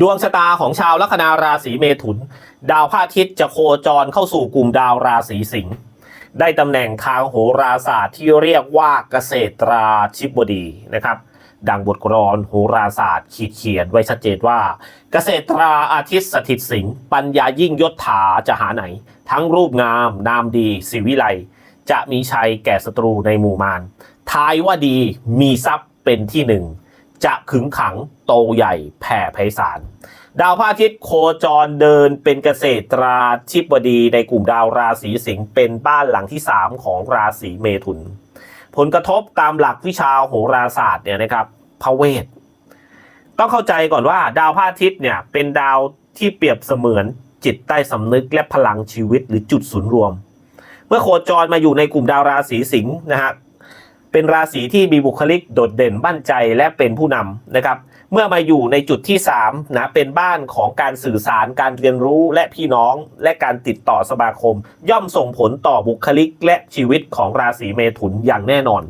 ดวงชะตาของชาวลัคนาราศีเมถุน ดาวพระอาทิตย์จะโคจรเข้าสู่กลุ่มดาวราศีสิงห์ได้ตำแหน่งทางโหราศาสตร์ที่เรียกว่าเกษตราชิบดีนะครับ ดังบทกลอนโหราศาสตร์ขีดเขียนไว้ชัดเจนว่า เกษตราอาทิตย์สถิตสิงห์ปัญญายิ่งยศถาจะหาไหน ทั้งรูปงาม นามดีสิวิไลจะมีชัยแก่ศัตรูในหมู่มารทายว่าดีมีทรัพย์เป็นที่หนึ่ง จะขึงขังโตใหญ่แผ่ไพศาลดาวพระอาทิตย์โคจรเดินเป็นเกษตราธิบดีในกลุ่มดาวราศีสิงห์เป็นบ้านหลังที่ 3 ของราศีเมถุน ผลกระทบตามหลักวิชาโหราศาสตร์เนี่ยนะครับพระเวท ต้องเข้าใจก่อนว่า ดาวพระอาทิตย์เนี่ยเป็นดาวที่เปรียบเสมือนจิตใต้สำนึกและพลังชีวิตหรือจุดศูนย์รวม เมื่อโคจรมาอยู่ในกลุ่มดาวราศีสิงห์นะฮะ เป็นราศีที่มีบุคลิกโดดเด่นมั่นใจและเป็นผู้นำนะครับ เมื่อมาอยู่ในจุดที่3นะเป็นบ้านของการสื่อสารการเรียนรู้และพี่น้องและการติดต่อสมาคม ย่อมส่งผลต่อบุคลิกและชีวิตของราศีเมถุนอย่างแน่นอน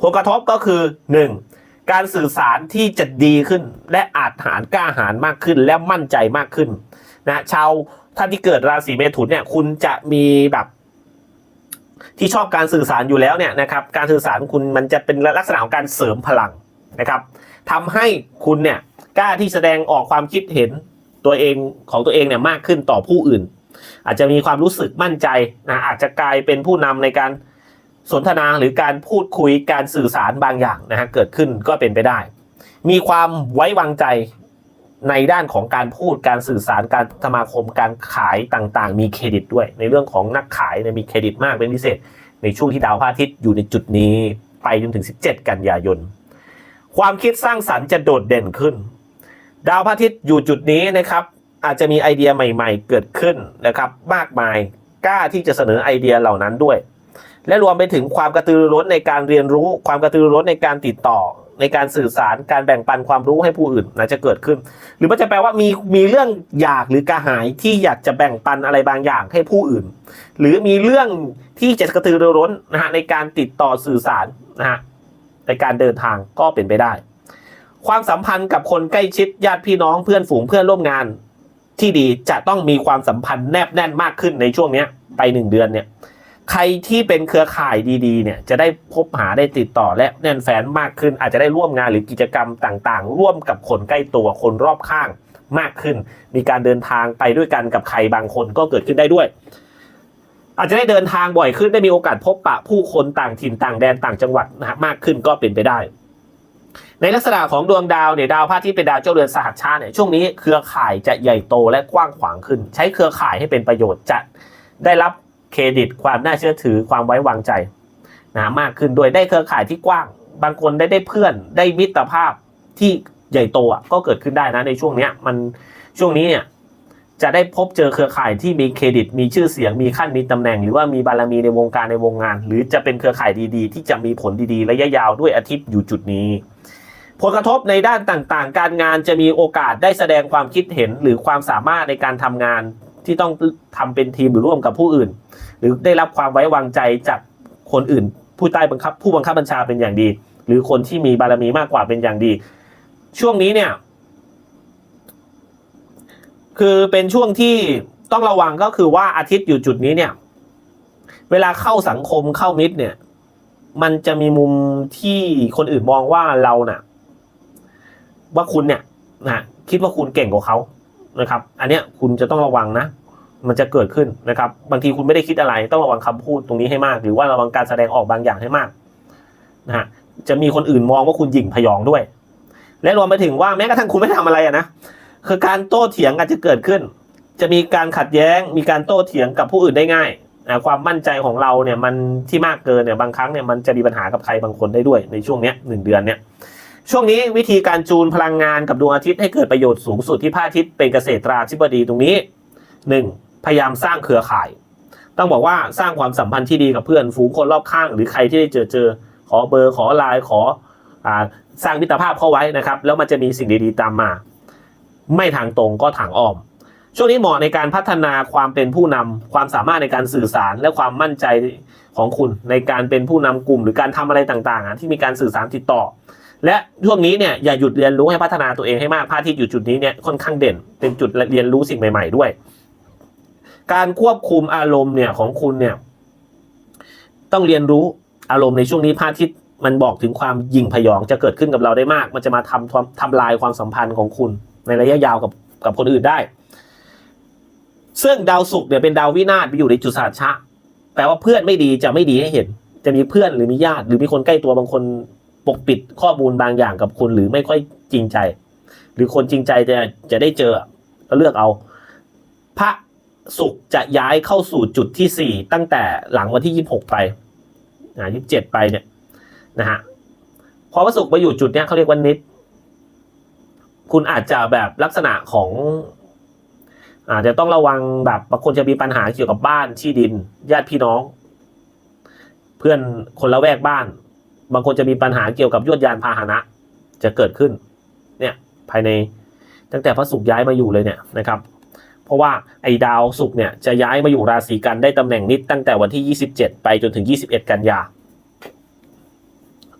ผลกระทบก็คือ 1. การสื่อสารที่จะดีขึ้น และอาจหารกล้าหาญมากขึ้นและมั่นใจมากขึ้นนะชาวท่านที่เกิดราศีเมถุนเนี่ยคุณจะมีแบบ ที่ชอบการสื่อสารอยู่แล้วเนี่ยนะครับการสื่อสารของคุณมันจะเป็นลักษณะของการเสริมพลังนะครับทำให้คุณเนี่ยกล้าที่แสดงออกความคิดเห็นตัวเองของตัวเองเนี่ยมากขึ้นต่อผู้อื่น อาจจะมีความรู้สึกมั่นใจนะอาจจะกลายเป็นผู้นำในการสนทนาหรือการพูดคุยการสื่อสารบางอย่างนะฮะเกิดขึ้นก็เป็นไปได้ มีความไว้วางใจ ในด้านของการพูดการสื่อสารการสมาคมการขายต่างๆ มีเครดิตด้วย ในเรื่องของนักขายเนี่ยมีเครดิตมากเป็นพิเศษ ในช่วงที่ดาวพระอาทิตย์อยู่ในจุดนี้ไปจนถึง 17 กันยายน ความคิดสร้างสรรค์จะโดดเด่นขึ้น ดาวพระอาทิตย์อยู่จุดนี้นะครับ อาจจะมีไอเดียใหม่ ๆ เกิดขึ้นนะครับ มากมายกล้าที่จะเสนอไอเดียเหล่านั้นด้วย และรวมไปถึงความกระตือรือร้นในการเรียนรู้ ความกระตือรือร้นในการติดต่อ ในการสื่อสารการแบ่งปันความรู้ให้ผู้อื่นนะจะเกิดขึ้น หรือมันจะแปลว่ามีมีเรื่องอยากหรือกระหายที่อยากจะแบ่งปันอะไรบางอย่างให้ผู้อื่น หรือมีเรื่องที่จะกระตือรือร้นนะฮะในการติดต่อสื่อสารนะฮะในการเดินทางก็เป็นไปได้ ความสัมพันธ์กับคนใกล้ชิดญาติพี่น้องเพื่อนฝูงเพื่อนร่วมงาน ที่ดีจะต้องมีความสัมพันธ์แนบแน่นมากขึ้นในช่วงนี้ไปหนึ่งเดือนเนี่ย ใครที่เป็นเครือข่ายดีๆเนี่ยจะได้พบหาได้ติดต่อและแน่นแฟนมากขึ้น อาจจะได้ร่วมงานหรือกิจกรรมต่างๆ ร่วมกับคนใกล้ตัวคนรอบข้างมากขึ้น มีการเดินทางไปด้วยกันกับใครบางคนก็เกิดขึ้นได้ด้วย อาจจะได้เดินทางบ่อยขึ้นได้มีโอกาสพบปะผู้คนต่างถิ่นต่างแดนต่างจังหวัดนะมากขึ้นก็เป็นไปได้ ในลักษณะของดวงดาวเนี่ยดาวพระที่เป็นดาวเจ้าเรือนสหัชชาติเนี่ยช่วงนี้เครือข่ายจะใหญ่โตและกว้างขวางขึ้น ใช้เครือข่ายให้เป็นประโยชน์จะได้รับ เครดิต ความน่าเชื่อถือความไว้วางใจนะมากขึ้นด้วยได้เครือข่ายที่กว้าง บางคนได้ได้เพื่อนได้มิตรภาพที่ใหญ่โตอะก็เกิดขึ้นได้นะในช่วงเนี้ยมันช่วงนี้เนี่ยจะได้พบเจอเครือข่ายที่มีเครดิต มีชื่อเสียงมีขั้นมีตำแหน่ง หรือว่ามีบารมีในวงการในวงงาน หรือจะเป็นเครือข่ายดีๆ ที่จะมีผลดีๆ ระยะยาวด้วยอาทิตย์อยู่จุดนี้ ผลกระทบในด้านต่างๆ การงานจะมีโอกาสได้แสดงความคิดเห็นหรือความสามารถในการทำงาน ที่ต้องทำเป็นทีมหรือร่วมกับผู้อื่น หรือได้รับความไว้วางใจจากคนอื่น ผู้ใต้บังคับ ผู้บังคับบัญชาเป็นอย่างดี หรือคนที่มีบารมีมากกว่าเป็นอย่างดี ช่วงนี้เนี่ย คือเป็นช่วงที่ต้องระวังก็คือว่าอาทิตย์อยู่จุดนี้เนี่ย เวลาเข้าสังคมเข้ามิตรเนี่ย มันจะมีมุมที่คนอื่นมองว่าเราน่ะ ว่าคุณเนี่ยนะคิดว่าคุณเก่งกว่าเขา นะครับ อันเนี้ยคุณจะต้องระวังนะ มันจะเกิดขึ้นนะครับ บางทีคุณไม่ได้คิดอะไร ต้องระวังคำพูดตรงนี้ให้มาก หรือว่าระวังการแสดงออกบางอย่างให้มากนะฮะจะมีคนอื่นมองว่าคุณหยิ่งพยองด้วย และรวมไปถึงว่าแม้กระทั่งคุณไม่ทำอะไรอะนะคือการโต้เถียงอาจจะเกิดขึ้น จะมีการขัดแย้ง มีการโต้เถียงกับผู้อื่นได้ง่ายนะความมั่นใจของเราเนี่ยมันที่มากเกินเนี่ยบางครั้งเนี่ยมันจะมีปัญหากับใครบางคนได้ด้วยในช่วงเนี้ยหนึ่งเดือนเนี่ย ช่วงนี้วิธีการจูนพลังงานกับดวงอาทิตย์ให้เกิดประโยชน์สูงสุดที่พระอาทิตย์เป็นเกษตราธิบดีตรงนี้หนึ่งพยายามสร้างเครือข่าย ต้องบอกว่าสร้างความสัมพันธ์ที่ดีกับเพื่อนฝูงคนรอบข้าง หรือใครที่ได้เจอเจอขอเบอร์ขอไลน์ขออสร้างมิตรภาพเข้าไว้นะครับ แล้วมันจะมีสิ่งดีๆตามมา ไม่ทางตรงก็ทางอ้อม ช่วงนี้เหมาะในการพัฒนาความเป็นผู้นำความสามารถในการสื่อสารและความมั่นใจของคุณในการเป็นผู้นำกลุ่ม หรือการทำอะไรต่างๆที่มีการสื่อสารติดต่อ และช่วงนี้เนี่ยอย่าหยุดเรียนรู้ให้พัฒนาตัวเองให้มากพระอาทิตย์อยู่จุดนี้เนี่ยค่อนข้างเด่น เป็นจุดเรียนรู้สิ่งใหม่ ๆด้วย การควบคุมอารมณ์เนี่ยของคุณเนี่ย ต้องเรียนรู้อารมณ์ในช่วงนี้พระอาทิตย์มันบอกถึงความยิงพยองจะเกิดขึ้นกับเราได้มาก มันจะมาทำทำทำลายความสัมพันธ์ของคุณ ในระยะยาวกับกับคนอื่นได้ ซึ่งดาวศุกร์เนี่ยเป็นดาววินาศไปอยู่ในจุดสาชะแปลว่าเพื่อนไม่ดีจะไม่ดีให้เห็น จะมีเพื่อนหรือมีญาติ หรือมีคนใกล้ตัวบางคน ปกปิดข้อมูลบางอย่างกับคุณหรือไม่ค่อยจริงใจ หรือคนจริงใจจะจะได้เจอก็เลือกเอา พระศุกร์จะย้ายเข้าสู่จุดที่สี่ตั้งแต่หลังวันที่ยี่หกไปอ่ายี่สิบเจ็ดไปเนี่ยนะฮะพอพระศุกร์มาอยู่จุดเนี้ยเขาเรียกว่านิด คุณอาจจะแบบลักษณะของอาจจะต้องระวังแบบบางคนจะมีปัญหาเกี่ยวกับบ้านที่ดิน ญาติพี่น้อง เพื่อนคนละแวกบ้าน บางคนจะมีปัญหาเกี่ยวกับยวดยานพาหนะ จะเกิดขึ้น เนี่ยภายในตั้งแต่พระศุกร์ย้ายมาอยู่เลยเนี่ยนะครับ เพราะว่าไอ้ดาวศุกร์เนี่ยจะย้ายมาอยู่ราศีกันได้ตำแหน่งนิดตั้งแต่วันที่ 27 ไปจนถึง 21 กันยา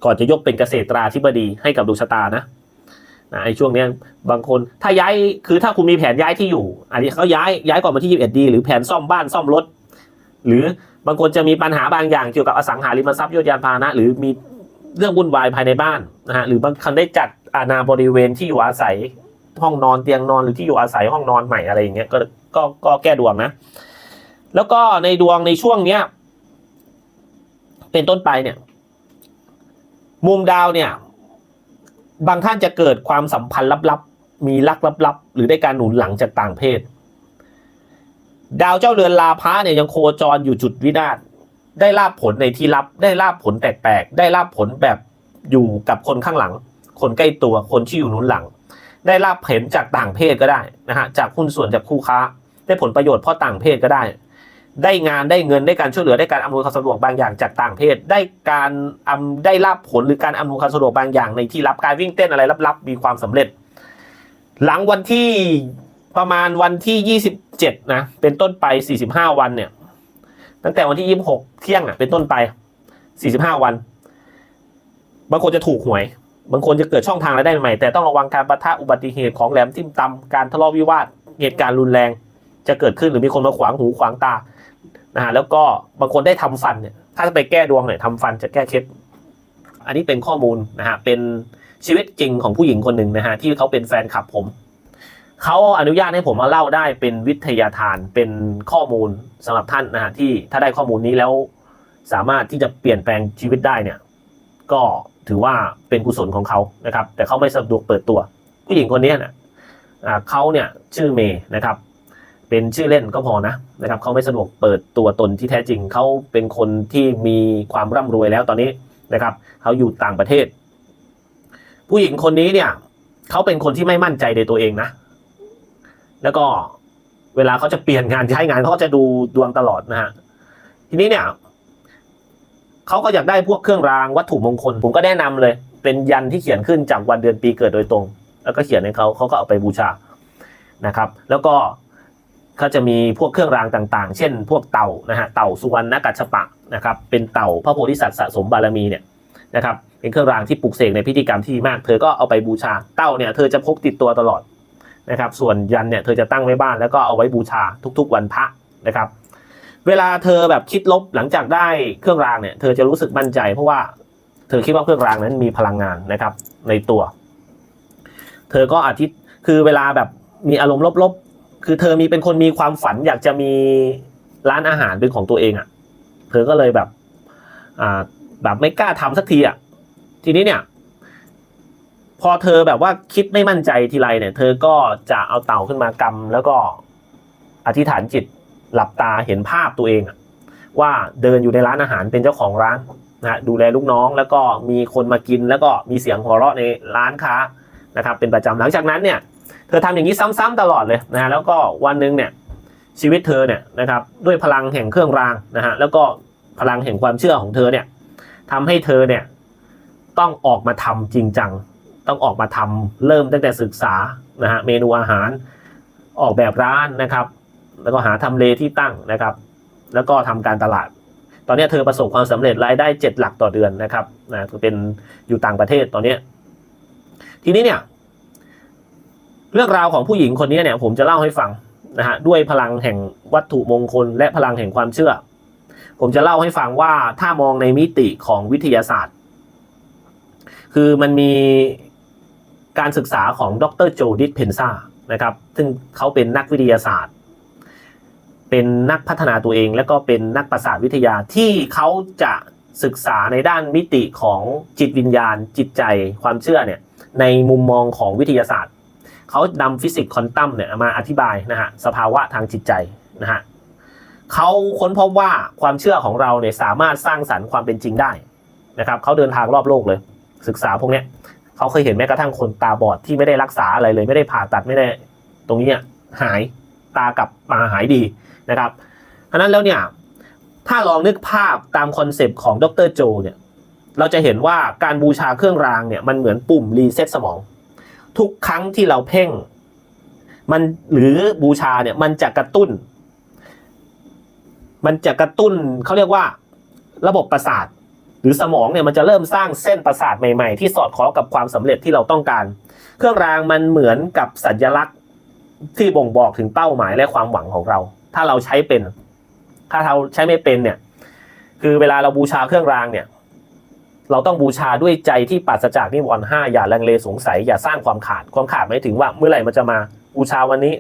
ก่อนจะยกเป็นเกษตราธิบดีให้กับดวงชะตานะนะไอ้ช่วงเนี้ยบางคนถ้าย้ายคือถ้าคุณมีแผนย้ายที่อยู่ อันนี้เขาย้ายย้ายก่อนวันที่ 21 ดี หรือแผนซ่อมบ้านซ่อมรถ หรือบางคนจะมีปัญหาบางอย่างเกี่ยวกับอสังหาริมทรัพย์ยวดยานพาหนะ หรือมี เรื่องวุ่นวายภายในบ้านนะฮะหรือบางคนได้จัดอาณาบริเวณที่อยู่อาศัยห้องนอนเตียงนอนหรือที่อยู่อาศัยห้องนอนใหม่อะไรอย่างเงี้ยก็ก็ก็แก้ดวงนะ แล้วก็ในดวงในช่วงเนี้ย เป็นต้นไปเนี่ย มุมดาวเนี่ย บางท่านจะเกิดความสัมพันธ์ลับๆ มีรักลับๆ หรือได้การหนุนหลังจากต่างเพศ ดาวเจ้าเรือนลาพะเนี่ยยังโคจรอยู่จุดวินาศ ได้ลาบผลในที่ลับ ได้ลาบผลแปลกๆได้ลาบผลแบบอยู่กับคนข้างหลัง คนใกล้ตัวคนที่อยู่หนุนหลัง ได้ลาบเห็นจากต่างเพศก็ได้นะฮะจากหุ้นส่วนจากคู่ค้า ได้ผลประโยชน์เพราะต่างเพศก็ได้ ได้งานได้เงินได้การช่วยเหลือได้การอำนวยความสะดวกบางอย่างจากต่างเพศ ได้การอำได้ลาบผลหรือการอำนวยความสะดวกบางอย่างในที่ลับการวิ่งเต้นอะไรลับๆมีความสำเร็จ หลังวันที่ประมาณวันที่ 27นะเป็นต้นไป 45 วันเนี่ย ตั้งแต่วันที่26เที่ยงอะเป็นต้นไป45วัน บางคนจะถูกหวย บางคนจะเกิดช่องทางรายได้ใหม่แต่ต้องระวังการประทะอุบัติเหตุของแหลมทิ่มตำการทะเลาะวิวาทเหตุการณ์รุนแรงจะเกิดขึ้นหรือมีคนมาขวางหูขวางตานะฮะแล้วก็บางคนได้ทำฟันเนี่ยถ้าจะไปแก้ดวงเนี่ยทำฟันจะแก้เคล็ดอันนี้เป็นข้อมูลนะฮะเป็นชีวิตจริงของผู้หญิงคนหนึ่งนะฮะที่เขาเป็นแฟนคลับผม เขาอนุญาตให้ผมมาเล่าได้เป็นวิทยาทานเป็นข้อมูลสำหรับท่านนะฮะที่ถ้าได้ข้อมูลนี้แล้ว สามารถที่จะเปลี่ยนแปลงชีวิตได้เนี่ย ก็ถือว่าเป็นกุศลของเขานะครับ แต่เขาไม่สะดวกเปิดตัว ผู้หญิงคนนี้นะอ่าเขาเนี่ยชื่อเมย์นะครับ เป็นชื่อเล่นก็พอนะนะครับเขาไม่สะดวกเปิดตัวตนที่แท้จริงเขาเป็นคนที่มีความร่ำรวยแล้วตอนนี้นะครับเขาอยู่ต่างประเทศ ผู้หญิงคนนี้เนี่ยเขาเป็นคนที่ไม่มั่นใจในตัวเองนะ แล้วก็เวลาเขาจะเปลี่ยนงานใช้งานเขาก็จะดูดวงตลอดนะฮะทีนี้เนี่ยเขาก็อยากได้พวกเครื่องรางวัตถุมงคล ผมก็แนะนำเลย เป็นยันที่เขียนขึ้นจากวันเดือนปีเกิดโดยตรง แล้วก็เขียนให้เขาเขาก็เอาไปบูชานะครับ แล้วก็เขาจะมีพวกเครื่องรางต่างๆ เช่น พวกเต่านะฮะเต่าสุวรรณกัจฉปะนะครับ เป็นเต่าพระโพธิสัตว์สะสมบารมีเนี่ยนะครับ เป็นเครื่องรางที่ปลุกเสกในพิธีกรรมที่มาก เธอก็เอาไปบูชาเต่าเนี่ยเธอจะพกติดตัวตลอด นะครับ ส่วนยันเนี่ยเธอจะตั้งไว้บ้านแล้วก็เอาไว้บูชาทุกๆวันพระนะครับ เวลาเธอแบบคิดลบหลังจากได้เครื่องรางเนี่ยเธอจะรู้สึกมั่นใจ เพราะว่าเธอคิดว่าเครื่องรางนั้นมีพลังงานนะครับ ในตัว เธอก็อาทิตย์คือเวลาแบบมีอารมณ์ลบๆ คือเธอมีเป็นคนมีความฝันอยากจะมีร้านอาหารเป็นของตัวเองอะ่ะ เธอก็เลยแบบอ่าแบบไม่กล้าทำสักทีอะ่ะ ทีนี้เนี่ย พอเธอแบบว่าคิดไม่มั่นใจทีไรเนี่ย เธอก็จะเอาเต่าขึ้นมากำแล้วก็อธิษฐานจิตหลับตาเห็นภาพตัวเองอะว่าเดินอยู่ในร้านอาหารเป็นเจ้าของร้านนะฮะดูแลลูกน้องแล้วก็มีคนมากินแล้วก็มีเสียงหัวเราะในร้านค้านะครับเป็นประจำหลังจากนั้นเนี่ยเธอทำอย่างนี้ซ้ำๆตลอดเลยนะฮะแล้วก็วันหนึ่งเนี่ยชีวิตเธอเนี่ยนะครับด้วยพลังแห่งเครื่องรางนะฮะแล้วก็พลังแห่งความเชื่อของเธอเนี่ยทำให้เธอเนี่ยต้องออกมาทำจริงจัง ต้องออกมาทำเริ่มตั้งแต่ศึกษานะฮะเมนูอาหารออกแบบร้านนะครับ แล้วก็หาทำเลที่ตั้งนะครับ แล้วก็ทำการตลาด ตอนนี้เธอประสบความสำเร็จรายได้เจ็ดหลักต่อเดือนนะครับนะเป็นอยู่ต่างประเทศตอนนี้ ทีนี้เนี่ยเรื่องราวของผู้หญิงคนนี้เนี่ยผมจะเล่าให้ฟังนะฮะด้วยพลังแห่งวัตถุมงคล และพลังแห่งความเชื่อ ผมจะเล่าให้ฟังว่าถ้ามองในมิติของวิทยาศาสตร์ คือมันมี การศึกษาของดรโจดิสเพนซ่านะครับ ซึ่งเขาเป็นนักวิทยาศาสตร์ เป็นนักพัฒนาตัวเอง และก็เป็นนักประสาทวิทยาที่เขาจะศึกษาในด้านมิติของจิตวิญญาณ จิตใจความเชื่อเนี่ยในมุมมองของวิทยาศาสตร์ เขานำฟิสิกส์ควอนตัมเนี่ยมาอธิบายนะฮะสภาวะทางจิตใจนะฮะเขาค้นพบว่าความเชื่อของเราเนี่ยสามารถสร้างสรรค์ความเป็นจริงได้นะครับเขาเดินทางรอบโลกเลย ศึกษาพวกเนี้ย เขาเคยเห็นแม้กระทั่งคนตาบอดที่ไม่ได้รักษาอะไรเลย ไม่ได้ผ่าตัดไม่ได้ ตรงนี้หายตากลับมาหายดีนะครับเพราะนั้นแล้วเนี่ยถ้าลองนึกภาพตามคอนเซปต์ของดรโจเนี่ยเราจะเห็นว่าการบูชาเครื่องรางเนี่ยมันเหมือนปุ่มรีเซ็ตสมอง ทุกครั้งที่เราเพ่งมันหรือบูชาเนี่ยมันจะกระตุ้น มันจะกระตุ้นเขาเรียกว่าระบบประสาท หรือสมองเนี่ยมันจะเริ่มสร้างเส้นประสาทใหม่ๆ ที่สอดคล้องกับความสำเร็จที่เราต้องการ เครื่องรางมันเหมือนกับสัญลักษณ์ที่บ่งบอกถึงเป้าหมายและความหวังของเรา ถ้าเราใช้เป็น ถ้าเราใช้ไม่เป็นเนี่ย คือเวลาเราบูชาเครื่องรางเนี่ย เราต้องบูชาด้วยใจที่ปราศจากนิวรณ์ห้าอย่าลังเลสงสัยอย่าสร้างความขาดความขาดหมายถึงว่าเมื่อไหร่มันจะมาบูชาวันนี้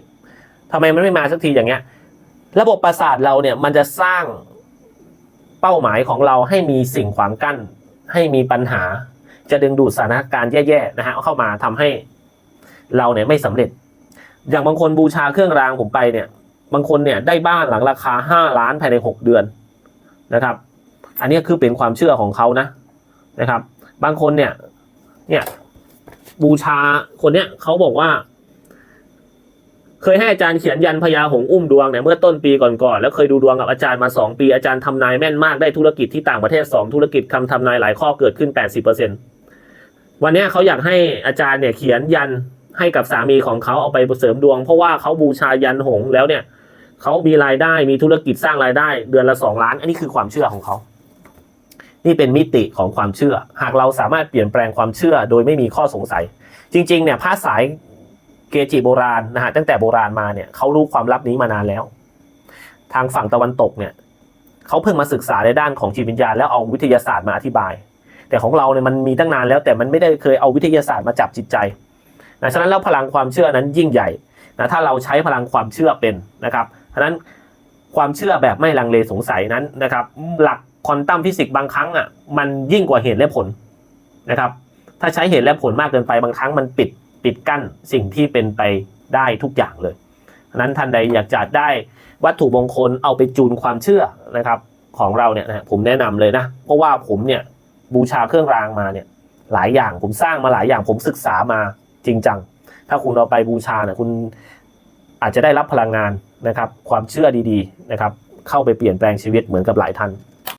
ทำไมมันไม่มาสักทีอย่างเงี้ย ระบบประสาทเราเนี่ยมันจะสร้าง เป้าหมายของเราให้มีสิ่งขวางกั้น ให้มีปัญหา จะดึงดูดสถานการณ์แย่ๆนะฮะเข้ามาทำให้เราเนี่ยไม่สำเร็จ อย่างบางคนบูชาเครื่องรางผมไปเนี่ย บางคนเนี่ยได้บ้านหลังราคาห้าล้านภายในหกเดือนนะครับ อันนี้คือเป็นความเชื่อของเขานะนะครับ บางคนเนี่ยเนี่ยบูชาคนเนี้ยเขาบอกว่า เคยให้อาจารย์เขียนยันพญาหงอุ้มดวงเนี่ยเมื่อต้นปีก่อนๆแล้วเคยดูดวงกับอาจารย์มาสองปีอาจารย์ทำนายแม่นมากได้ธุรกิจที่ต่างประเทศสองธุรกิจคำทำนายหลายข้อเกิดขึ้นแปดสิบเปอร์เซ็นวันนี้เขาอยากให้อาจารย์เนี่ยเขียนยันให้กับสามีของเขาเอาไปเสริมดวง เพราะว่าเขาบูชายันหงแล้วเนี่ยเขามีรายได้มีธุรกิจสร้างรายได้ เดือนละสองล้าน อันนี้คือความเชื่อของเขา นี่เป็นมิติของความเชื่อ หากเราสามารถเปลี่ยนแปลงความเชื่อโดยไม่มีข้อสงสัย จริง ๆ เนี่ยพระสาย เกจิโบราณนะฮะตั้งแต่โบราณมาเนี่ยเขารู้ความลับนี้มานานแล้ว ทางฝั่งตะวันตกเนี่ยเขาเพิ่งมาศึกษาในด้านของจิตวิญญาณแล้วเอาวิทยาศาสตร์มาอธิบาย แต่ของเราเนี่ยมันมีตั้งนานแล้ว แต่มันไม่ได้เคยเอาวิทยาศาสตร์มาจับจิตใจนะฉะนั้นแล้วพลังความเชื่อนั้นยิ่งใหญ่นะถ้าเราใช้พลังความเชื่อเป็นนะครับฉะนั้นความเชื่อแบบไม่ลังเลสงสัยนั้นนะครับ หลักควอนตัมฟิสิกส์บางครั้งอะมันยิ่งกว่าเหตุและผลนะครับ ถ้าใช้เหตุและผลมากเกินไปบางครั้งมันปิด ปิดกั้นสิ่งที่เป็นไปได้ทุกอย่างเลยนั้นท่านใดอยากจะได้วัตถุมงคลเอาไปจูนความเชื่อนะครับ ของเราเนี่ยนะผมแนะนำเลยนะ เพราะว่าผมเนี่ยบูชาเครื่องรางมาเนี่ยหลายอย่างผมสร้างมาหลายอย่างผมศึกษามาจริงจัง ถ้าคุณเอาไปบูชาเนี่ยคุณอาจจะได้รับพลังงานนะครับ ความเชื่อดีๆนะครับ เข้าไปเปลี่ยนแปลงชีวิตเหมือนกับหลายท่าน